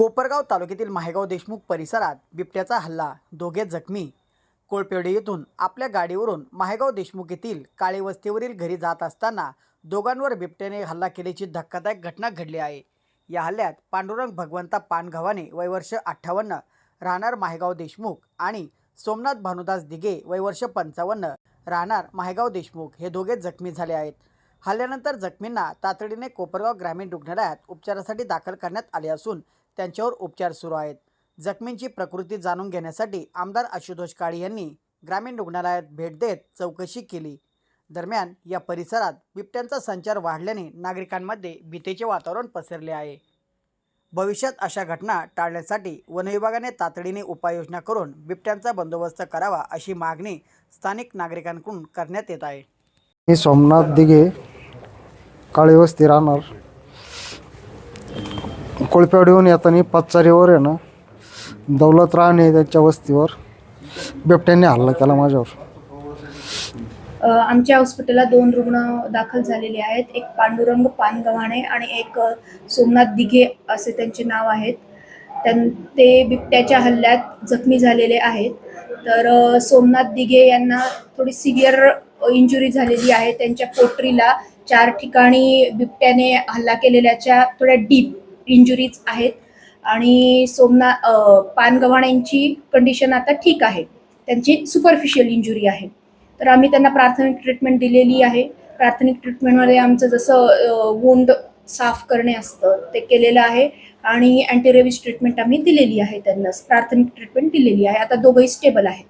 कोपरगाव तालुक्यातील माहेगाव देशमुख परिसरात बिबट्याचा हल्ला. दोघे जखमी. कोळपेवडे येथून आपल्या गाडीवरून माहेगाव देशमुख येथील काळे वस्तीवरील घरी जात असताना दोघांवर बिबट्याने हल्ला केल्याची धक्कादायक घटना घडली आहे. या हल्ल्यात पांडुरंग भगवंता पानघवाने वयवर्ष अठ्ठावन्न राहणार माहेगाव देशमुख आणि सोमनाथ भानुदास दिघे वयवर्ष पंचावन्न राहणार माहेगाव देशमुख हे दोघे जखमी झाले आहेत. हल्ल्यानंतर जखमींना तातडीने कोपरगाव ग्रामीण रुग्णालयात उपचारासाठी दाखल करण्यात आले असून त्यांच्यावर उपचार सुरू आहेत. जखमींची प्रकृती जाणून घेण्यासाठी आमदार आशुतोष काळे यांनी ग्रामीण रुग्णालयात भेट देत चौकशी केली. दरम्यान या परिसरात बिबट्यांचा संचार वाढल्याने नागरिकांमध्ये भीतीचे वातावरण पसरले आहे. भविष्यात अशा घटना टाळण्यासाठी वनविभागाने तातडीने उपाययोजना करून बिबट्यांचा बंदोबस्त करावा अशी मागणी स्थानिक नागरिकांकडून करण्यात येत आहे. मी सोमनाथ दिघे काळेवस्ती राहणार. कोळपेवाडीहून येताना पाचारीवर आहे ना दौलत राहणे त्यांच्या वस्तीवर बिबट्याने हल्ला केला माझ्यावर. अ, आमच्या हॉस्पिटलला दोन रुग्ण दाखल झालेले आहेत. एक पांडुरंग पानगव्हाणे आणि एक अ, सोमनाथ दिघे असे त्यांचे नाव आहेत. त्यां ते बिबट्याच्या हल्ल्यात जखमी झालेले आहेत. तर अ, सोमनाथ दिघे यांना थोडी सिव्हिअर इंजुरी झालेली आहे. त्यांच्या पोटरीला चार ठिकाणी बिबट्याने हल्ला केलेल्याच्या थोड्या डीप इंजुरीज आहेत. आणि सोमना अ, पानगव्हाण्यांची कंडिशन आता ठीक आहे. त्यांची सुपरफिशियल इंजुरी आहे. तर आम्ही त्यांना प्राथमिक ट्रीटमेंट दिलेली आहे. प्राथमिक ट्रीटमेंटमध्ये आमचं जसं वुंड साफ करणे असतं ते केलेलं आहे. आणि अँटीरेबिस ट्रीटमेंट आम्ही दिलेली आहे त्यांना. प्राथमिक ट्रीटमेंट दिलेली आहे. आता दोघंही स्टेबल आहेत.